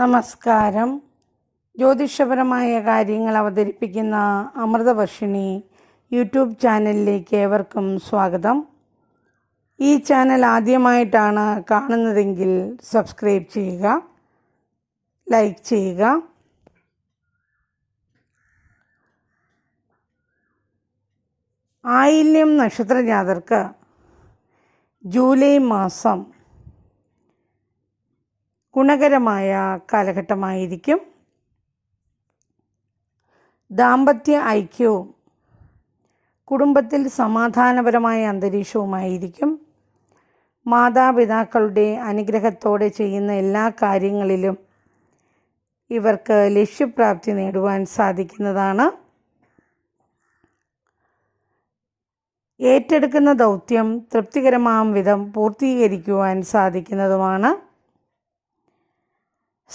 നമസ്കാരം. ജ്യോതിഷപരമായ കാര്യങ്ങൾ അവതരിപ്പിക്കുന്ന അമൃതവർഷിണി യൂട്യൂബ് ചാനലിലേക്ക് ഏവർക്കും സ്വാഗതം. ഈ ചാനൽ ആദ്യമായിട്ടാണ് കാണുന്നതെങ്കിൽ സബ്സ്ക്രൈബ് ചെയ്യുക ലൈക്ക് ചെയ്യുക. ആയില്യം നക്ഷത്രജാതർക്ക് ജൂലൈ മാസം ഗുണകരമായ കാലഘട്ടമായിരിക്കും. ദാമ്പത്യ ഐക്യവും കുടുംബത്തിൽ സമാധാനപരമായ അന്തരീക്ഷവുമായിരിക്കും. മാതാപിതാക്കളുടെ അനുഗ്രഹത്തോടെ ചെയ്യുന്ന എല്ലാ കാര്യങ്ങളിലും ഇവർക്ക് ലക്ഷ്യപ്രാപ്തി നേടുവാൻ സാധിക്കുന്നതാണ്. ഏറ്റെടുക്കുന്ന ദൗത്യം തൃപ്തികരമാം വിധം പൂർത്തീകരിക്കുവാൻ സാധിക്കുന്നതുമാണ്.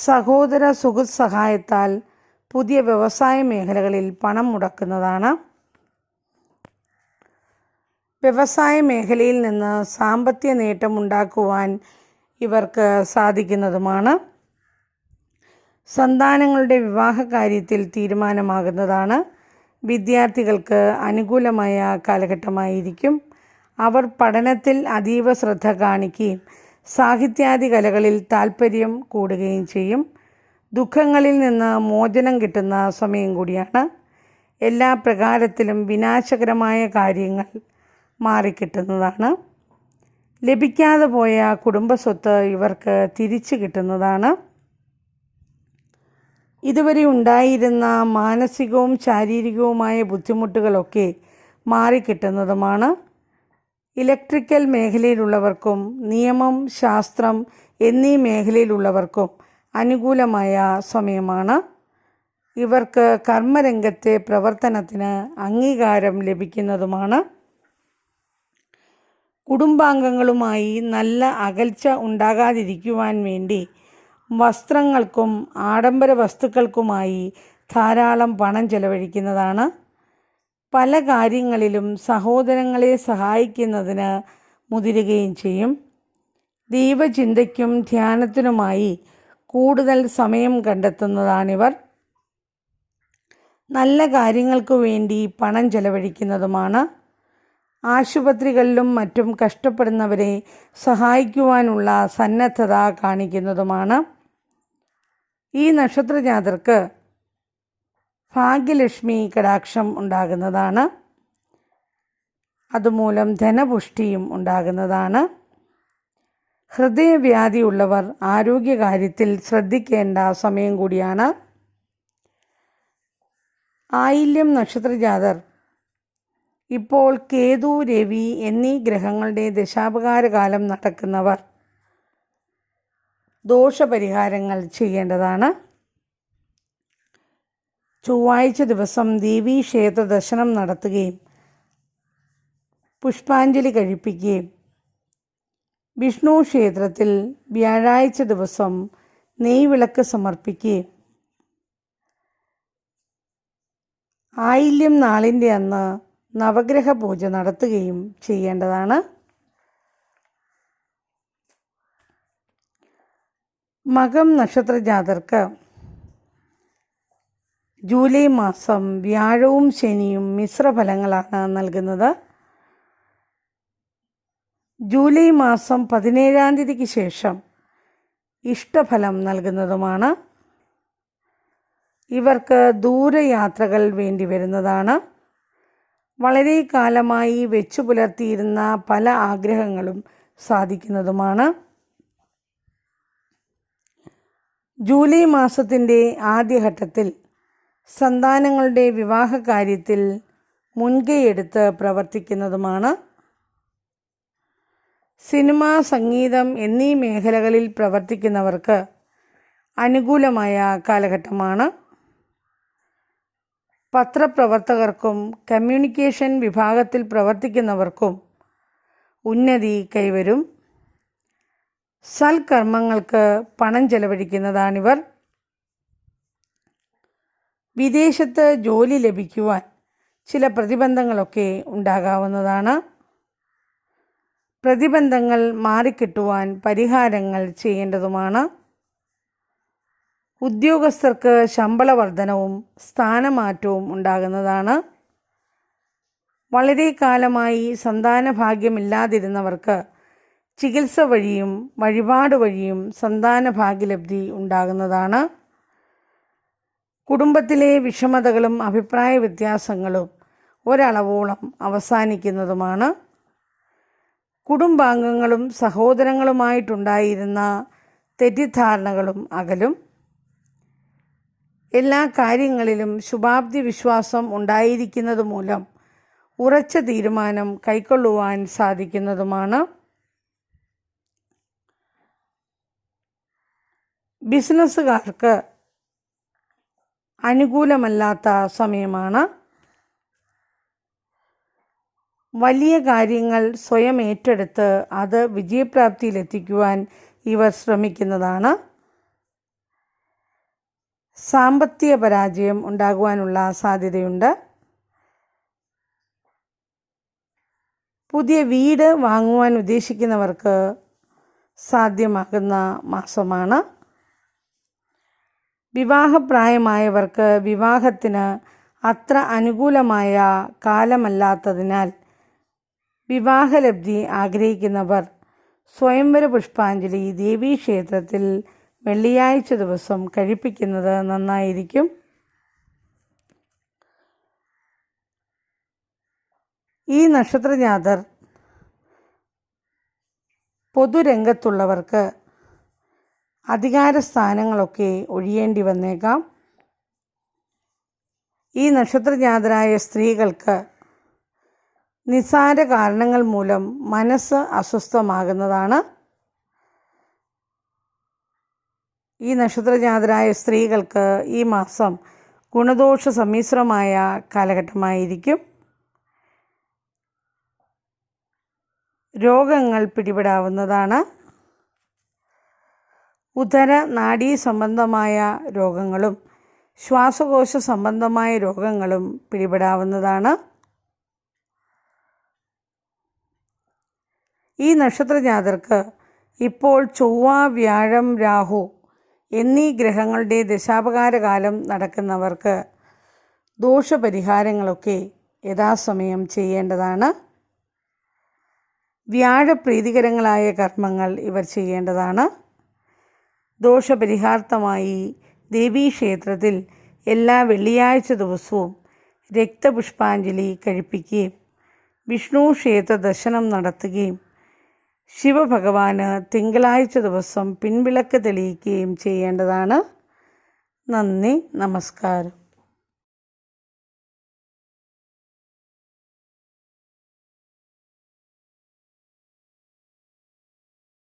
സഹോദര സുഹൃത് സഹായത്താൽ പുതിയ വ്യവസായ മേഖലകളിൽ പണം മുടക്കുന്നതാണ്. വ്യവസായ മേഖലയിൽ നിന്ന് സാമ്പത്തിക നേട്ടമുണ്ടാക്കുവാൻ ഇവർക്ക് സാധിക്കുന്നതുമാണ്. സന്താനങ്ങളുടെ വിവാഹ കാര്യത്തിൽ തീരുമാനമാകുന്നതാണ്. വിദ്യാർത്ഥികൾക്ക് അനുകൂലമായ കാലഘട്ടമായിരിക്കും. അവർ പഠനത്തിൽ അതീവ ശ്രദ്ധ കാണിക്കുകയും സാഹിത്യാദി കലകളിൽ താൽപ്പര്യം കൂടുകയും ചെയ്യും. ദുഃഖങ്ങളിൽ നിന്ന് മോചനം കിട്ടുന്ന സമയം കൂടിയാണ്. എല്ലാ പ്രകാരത്തിലും വിനാശകരമായ കാര്യങ്ങൾ മാറിക്കിട്ടുന്നതാണ്. ലഭിക്കാതെ പോയ കുടുംബസ്വത്ത് ഇവർക്ക് തിരിച്ചു കിട്ടുന്നതാണ്. ഇതുവരെ ഉണ്ടായിരുന്ന മാനസികവും ശാരീരികവുമായ ബുദ്ധിമുട്ടുകളൊക്കെ മാറിക്കിട്ടുന്നതുമാണ്. ഇലക്ട്രിക്കൽ മേഖലയിലുള്ളവർക്കും നിയമം ശാസ്ത്രം എന്നീ മേഖലയിലുള്ളവർക്കും അനുകൂലമായ സമയമാണ്. ഇവർക്ക് കർമ്മരംഗത്തെ പ്രവർത്തനത്തിന് അംഗീകാരം ലഭിക്കുന്നതുമാണ്. കുടുംബാംഗങ്ങളുമായി നല്ല അകൽച്ച ഉണ്ടാകാതിരിക്കുവാൻ വേണ്ടി വസ്ത്രങ്ങൾക്കും ആഡംബര വസ്തുക്കൾക്കുമായി ധാരാളം പണം ചെലവഴിക്കുന്നതാണ്. പല കാര്യങ്ങളിലും സഹോദരങ്ങളെ സഹായിക്കുന്നതിന് മുതിരുകയും ചെയ്യും. ദൈവചിന്തയ്ക്കും ധ്യാനത്തിനുമായി കൂടുതൽ സമയം കണ്ടെത്തുന്നതാണിവർ. നല്ല കാര്യങ്ങൾക്ക് വേണ്ടി പണം ചെലവഴിക്കുന്നതുമാണ്. ആശുപത്രികളിലും മറ്റും കഷ്ടപ്പെടുന്നവരെ സഹായിക്കുവാനുള്ള സന്നദ്ധത കാണിക്കുന്നതുമാണ്. ഈ നക്ഷത്രജാതർക്ക് ഭാഗ്യലക്ഷ്മി കടാക്ഷം ഉണ്ടാകുന്നതാണ്. അതുമൂലം ധനപുഷ്ടിയും ഉണ്ടാകുന്നതാണ്. ഹൃദയവ്യാധിയുള്ളവർ ആരോഗ്യകാര്യത്തിൽ ശ്രദ്ധിക്കേണ്ട സമയം കൂടിയാണ്. ആയില്യം നക്ഷത്രജാതർ. ഇപ്പോൾ കേതു രവി എന്നീ ഗ്രഹങ്ങളുടെ ദശാപകാരകാലം നടക്കുന്നവർ ദോഷപരിഹാരങ്ങൾ ചെയ്യേണ്ടതാണ്. ചൊവ്വാഴ്ച ദിവസം ദേവീ ക്ഷേത്ര ദർശനം നടത്തുകയും പുഷ്പാഞ്ജലി കഴിപ്പിക്കുകയും വിഷ്ണു ക്ഷേത്രത്തിൽ വ്യാഴാഴ്ച ദിവസം നെയ്വിളക്ക് സമർപ്പിക്കുകയും. ആയില്യം നാളിന്റെ അന്ന് നവഗ്രഹ പൂജ നടത്തുകയും ചെയ്യേണ്ടതാണ്. മകം നക്ഷത്ര ജാതർക്ക് ജൂലൈ മാസം വ്യാഴവും ശനിയും മിശ്രഫലങ്ങളാണ് നൽകുന്നത്. ജൂലൈ മാസം പതിനേഴാം തീയതിക്ക് ശേഷം ഇഷ്ടഫലം നൽകുന്നതുമാണ്. ഇവർക്ക് ദൂരയാത്രകൾ വേണ്ടി വരുന്നതാണ്. വളരെ കാലമായി വെച്ചു പുലർത്തിയിരുന്ന പല ആഗ്രഹങ്ങളും സാധിക്കുന്നതുമാണ്. ജൂലൈ മാസത്തിന്റെ ആദ്യഘട്ടത്തിൽ സന്താനങ്ങളുടെ വിവാഹ കാര്യത്തിൽ മുൻകൈയെടുത്ത് പ്രവർത്തിക്കുന്നതുമാണ് സിനിമ സംഗീതം എന്നീ മേഖലകളിൽ പ്രവർത്തിക്കുന്നവർക്ക് അനുകൂലമായ കാലഘട്ടമാണ്. പത്രപ്രവർത്തകർക്കും കമ്മ്യൂണിക്കേഷൻ വിഭാഗത്തിൽ പ്രവർത്തിക്കുന്നവർക്കും ഉന്നതി കൈവരും. സൽക്കർമ്മങ്ങൾക്ക് പണം ചെലവഴിക്കുന്നതാണിവർ. വിദേശത്ത് ജോലി ലഭിക്കുവാൻ ചില പ്രതിബന്ധങ്ങളൊക്കെ ഉണ്ടാകാവുന്നതാണ്. പ്രതിബന്ധങ്ങൾ മാറിക്കിട്ടുവാൻ പരിഹാരങ്ങൾ ചെയ്യേണ്ടതുമാണ്. ഉദ്യോഗസ്ഥർക്ക് ശമ്പള വർധനവും സ്ഥാനമാറ്റവും ഉണ്ടാകുന്നതാണ്. വളരെ കാലമായി സന്താന ഭാഗ്യമില്ലാതിരുന്നവർക്ക് ചികിത്സ വഴിയും വഴിപാട് വഴിയും സന്താന ഭാഗ്യലബ്ധി ഉണ്ടാകുന്നതാണ്. കുടുംബത്തിലെ വിഷമതകളും അഭിപ്രായ വ്യത്യാസങ്ങളും ഒരളവോളം അവസാനിക്കുന്നതുമാണ്. കുടുംബാംഗങ്ങളും സഹോദരങ്ങളുമായിട്ടുണ്ടായിരുന്ന തെറ്റിദ്ധാരണകളും അകലും. എല്ലാ കാര്യങ്ങളിലും ശുഭാപ്തി വിശ്വാസം ഉണ്ടായിരിക്കുന്നത് മൂലം ഉറച്ച തീരുമാനം കൈക്കൊള്ളുവാൻ സാധിക്കുന്നതുമാണ്. ബിസിനസ്സുകാർക്ക് അനുകൂലമല്ലാത്ത സമയമാണ്. വലിയ കാര്യങ്ങൾ സ്വയം ഏറ്റെടുത്ത് അത് വിജയപ്രാപ്തിയിലെത്തിക്കുവാൻ ഇവർ ശ്രമിക്കുന്നതാണ്. സാമ്പത്തിക പരാജയം ഉണ്ടാകുവാനുള്ള സാധ്യതയുണ്ട്. പുതിയ വീട് വാങ്ങുവാൻ ഉദ്ദേശിക്കുന്നവർക്ക് സാധ്യമാകുന്ന മാസമാണ്. വിവാഹപ്രായമായവർക്ക് വിവാഹത്തിന് അത്ര അനുകൂലമായ കാലമല്ലാത്തതിനാൽ വിവാഹലബ്ധി ആഗ്രഹിക്കുന്നവർ സ്വയംവര പുഷ്പാഞ്ജലി ദേവീക്ഷേത്രത്തിൽ വെള്ളിയാഴ്ച ദിവസം കഴിപ്പിക്കുന്നത് നന്നായിരിക്കും. ഈ നക്ഷത്രജാതർ പൊതുരംഗത്തുള്ളവർക്ക് അധികാര സ്ഥാനങ്ങളൊക്കെ ഒഴിയേണ്ടി വന്നേക്കാം. ഈ നക്ഷത്രജാതരായ സ്ത്രീകൾക്ക് നിസ്സാര കാരണങ്ങൾ മൂലം മനസ്സ് അസ്വസ്ഥമാകുന്നതാണ്. ഈ നക്ഷത്രജാതരായ സ്ത്രീകൾക്ക് ഈ മാസം ഗുണദോഷ സമ്മിശ്രമായ കാലഘട്ടമായിരിക്കും. രോഗങ്ങൾ പിടിപെടാവുന്നതാണ്. ഉദര നാഡീ സംബന്ധമായ രോഗങ്ങളും ശ്വാസകോശ സംബന്ധമായ രോഗങ്ങളും പിടിപെടാവുന്നതാണ്. ഈ നക്ഷത്രജാതർക്ക് ഇപ്പോൾ ചൊവ്വ വ്യാഴം രാഹു എന്നീ ഗ്രഹങ്ങളുടെ ദശാപകാരകാലം നടക്കുന്നവർക്ക് ദോഷപരിഹാരങ്ങളൊക്കെ യഥാസമയം ചെയ്യേണ്ടതാണ്. വ്യാഴപ്രീതികരങ്ങളായ കർമ്മങ്ങൾ ഇവർ ചെയ്യേണ്ടതാണ്. ദോഷപരിഹാർത്ഥമായി ദേവീക്ഷേത്രത്തിൽ എല്ലാ വെള്ളിയാഴ്ച ദിവസവും രക്തപുഷ്പാഞ്ജലി കഴിപ്പിക്കുകയും വിഷ്ണു ക്ഷേത്ര ദർശനം നടത്തുകയും ശിവഭഗവാന് തിങ്കളാഴ്ച ദിവസം പിൻവിളക്ക് തെളിയിക്കുകയും ചെയ്യേണ്ടതാണ്. നന്ദി നമസ്കാരം.